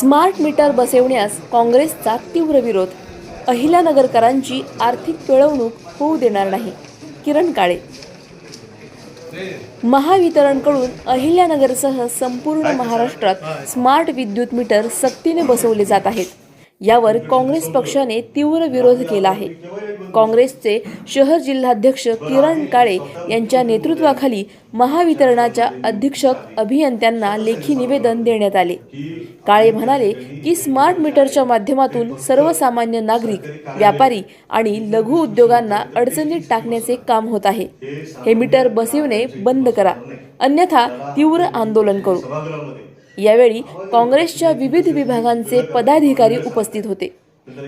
Smart meter बसवण्यास काँग्रेसचा तीव्र विरोध. अहिल्यानगरकरांची आर्थिक पिळवणूक होऊ देणार नाही. किरण काळे. महावितरणकडून अहिल्यानगरसह संपूर्ण महाराष्ट्रात स्मार्ट विद्युत मीटर सक्तीने बसवले जात आहेत. यावर काँग्रेस पक्षाने तीव्र विरोध केला आहे. काँग्रेसचे शहर जिल्हाध्यक्ष किरण काळे यांच्या नेतृत्वाखाली महावितरणाच्या अधीक्षक अभियंत्यांना लेखी निवेदन देण्यात आले. काळे म्हणाले की स्मार्ट मीटरच्या माध्यमातून सर्वसामान्य नागरिक व्यापारी आणि लघु उद्योगांना अडचणीत टाकण्याचे काम होत आहे. हे मीटर बसविणे बंद करा. अन्यथा तीव्र आंदोलन करू. यावेळी काँग्रेसच्या विविध विभागांचे पदाधिकारी उपस्थित होते.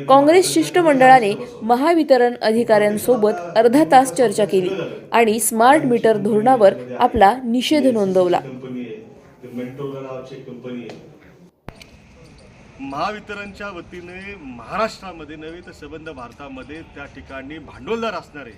काँग्रेस शिष्टमंडळाने महावितरण अधिकाऱ्यांसोबत अर्धा तास चर्चा केली आणि स्मार्ट मीटर धोरणावर आपला निषेध नोंदवला. महावितरणच्या वतीने महाराष्ट्रामध्ये नव्हे तर संबंध भारतामध्ये त्या ठिकाणी भांडवलदार असणारे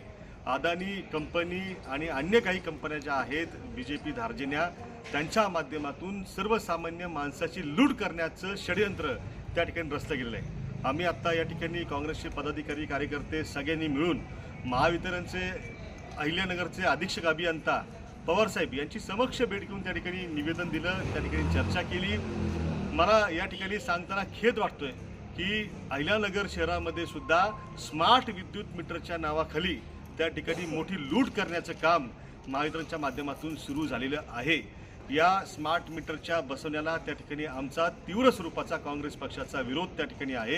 अदानी कंपनी आणि अन्य काही कंपन्या ज्या आहेत बी जे पी धार्जिन्या त्यांच्या माध्यमातून सर्वसामान्य माणसाची लूट करण्याचं षडयंत्र त्या ठिकाणी रचलं गेलेलं आहे. आम्ही आत्ता या ठिकाणी काँग्रेसचे पदाधिकारी कार्यकर्ते सगळ्यांनी मिळून महावितरणचे अहिल्यानगरचे अधीक्षक अभियंता पवारसाहेब यांची समक्ष भेट घेऊन त्या ठिकाणी निवेदन दिलं त्या ठिकाणी चर्चा केली. मला या ठिकाणी सांगताना खेद वाटतोय की अहिल्यानगर शहरामध्ये सुद्धा स्मार्ट विद्युत मीटरच्या नावाखाली त्या ठिकाणी मोठी लूट करण्याचं काम महावितरणच्या माध्यमातून सुरू झालेलं आहे. या स्मार्ट मीटरच्या बसवण्याला त्या ठिकाणी आमचा तीव्र स्वरूपाचा काँग्रेस पक्षाचा विरोध त्या ठिकाणी आहे.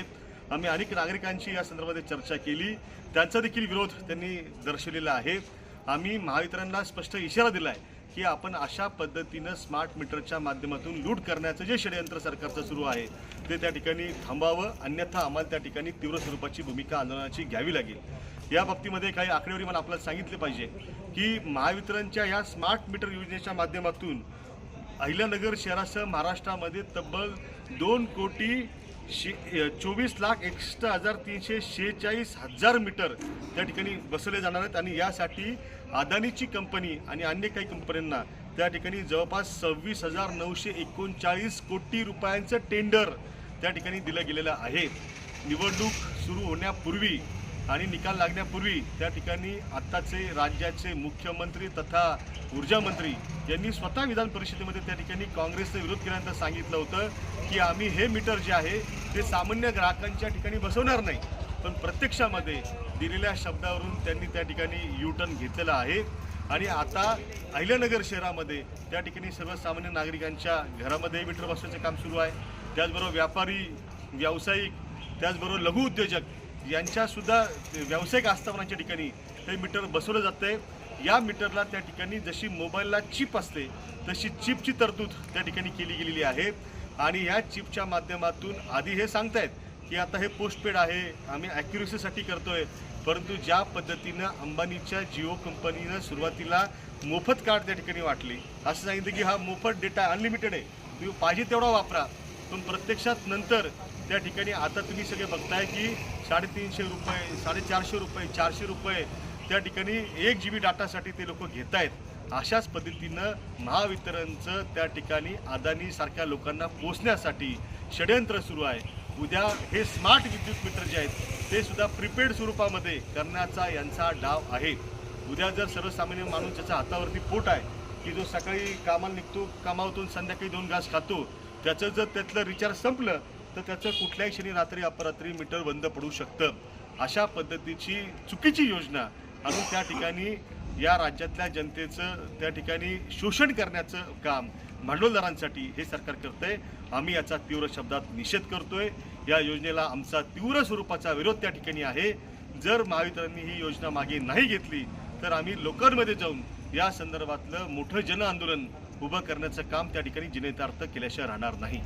आम्ही अनेक नागरिकांची या संदर्भात चर्चा केली. त्यांचा देखील विरोध त्यांनी दर्शवलेला आहे. आम्ही महावितरणला स्पष्ट इशारा दिला आहे की आपण अशा पद्धतीनं स्मार्ट मीटरच्या माध्यमातून लूट करण्याचं जे षडयंत्र सरकारचं सुरू आहे ते त्या ठिकाणी थांबावं. अन्यथा आम्हाला त्या ठिकाणी तीव्र स्वरूपाची भूमिका आंदोलनाची घ्यावी लागेल. या बाबतीमध्ये काही आकडेवारी मला आपल्याला सांगितले पाहिजे की महावितरणच्या या स्मार्ट मीटर योजनेच्या माध्यमातून अहिल्यानगर शहरासह महाराष्ट्रामध्ये तब्बल दोन कोटी शे चोवीस लाख एकसष्ट हजार तीनशे शेहेचाळीस हजार मीटर त्या ठिकाणी बसवले जाणार आहेत आणि यासाठी अदानीची कंपनी आणि अन्य काही कंपन्यांना त्या ठिकाणी जवळपास सव्वीस हजार नऊशे एकोणचाळीस कोटी रुपयांचं टेंडर त्या ठिकाणी दिलं गेलेलं आहे. निवडणूक सुरू होण्यापूर्वी आणि निकाल लागण्यापूर्वी त्या ठिकाणी आत्ताचे राज्याचे मुख्यमंत्री तथा ऊर्जामंत्री यांनी स्वतः विधान परिषदेमध्ये त्या ठिकाणी काँग्रेसने विरोध केल्यानंतर सांगितलं होतं की आम्ही हे मीटर जे आहे ते सामान्य ग्राहकांच्या ठिकाणी बसवणार नाही. पण प्रत्यक्षामध्ये दिलेल्या शब्दावरून त्यांनी त्या ठिकाणी यू टर्न घेतलेला आहे. आणि आता अहिल्यानगर शहरामध्ये त्या ठिकाणी सर्वसामान्य नागरिकांच्या घरामध्ये मीटर बसवायचं काम सुरू आहे. त्याचबरोबर व्यापारी व्यावसायिक त्याचबरोबर लघु उद्योजक यांच्यासुद्धा व्यावसायिक आस्थापनाच्या ठिकाणी हे मीटर बसवलं जातं आहे या मीटरला त्या ठिकाणी जशी मोबाईलला चिप असते तशी चिपची तरतूद त्या ठिकाणी केली गेलेली आहे. आणि या चिपच्या माध्यमातून आधी हे सांगतायत की आता हे पोस्टपेड आहे आम्ही ॲक्युरेसीसाठी करतोय. परंतु ज्या पद्धतीनं अंबानीच्या जिओ कंपनीनं सुरुवातीला मोफत कार्ड त्या ठिकाणी वाटली असं सांगितलं की हा मोफत डेटा अनलिमिटेड आहे. तुम्ही पाहिजे तेवढा वापरा. पण प्रत्यक्षात नंतर त्या ठिकाणी आता तुम्ही सगळे बघताय की साडेतीनशे रुपये साडेचारशे रुपये चारशे रुपये त्या ठिकाणी एक जी बी डाटासाठी ते लोक घेत आहेत अशाच पद्धतीनं महावितरणचं त्या ठिकाणी अदानीसारख्या लोकांना पोचण्यासाठी षडयंत्र सुरू आहे. उद्या हे स्मार्ट विद्युत मीटर जे आहेत ते सुद्धा प्रिपेड स्वरूपामध्ये करण्याचा यांचा डाव आहे. उद्या जर सर्वसामान्य माणूस ज्याच्या हातावरती पोट आहे की जो सकाळी कामाला निघतो कामावतून संध्याकाळी दोन घास खातो त्याचं जर त्यातलं रिचार्ज संपलं तर त्याचं कुठल्याही क्षणी रात्री अपरात्री मीटर बंद पडू शकतं. अशा पद्धतीची चुकीची योजना आणि त्या ठिकाणी या राज्यातल्या जनतेचं त्या ठिकाणी शोषण करण्याचं काम भांडवलदारांसाठी हे सरकार करतंय. आम्ही याचा तीव्र शब्दात निषेध करतोय. या योजनेला आमचा तीव्र स्वरूपाचा विरोध त्या ठिकाणी आहे. जर महावितरणनी ही योजना मागे नाही घेतली तर आम्ही लोकांमध्ये जाऊन या संदर्भातलं मोठं जन आंदोलन उभं करण्याचं काम त्या ठिकाणी जिनेतार्थ केल्याशिवाय राहणार नाही.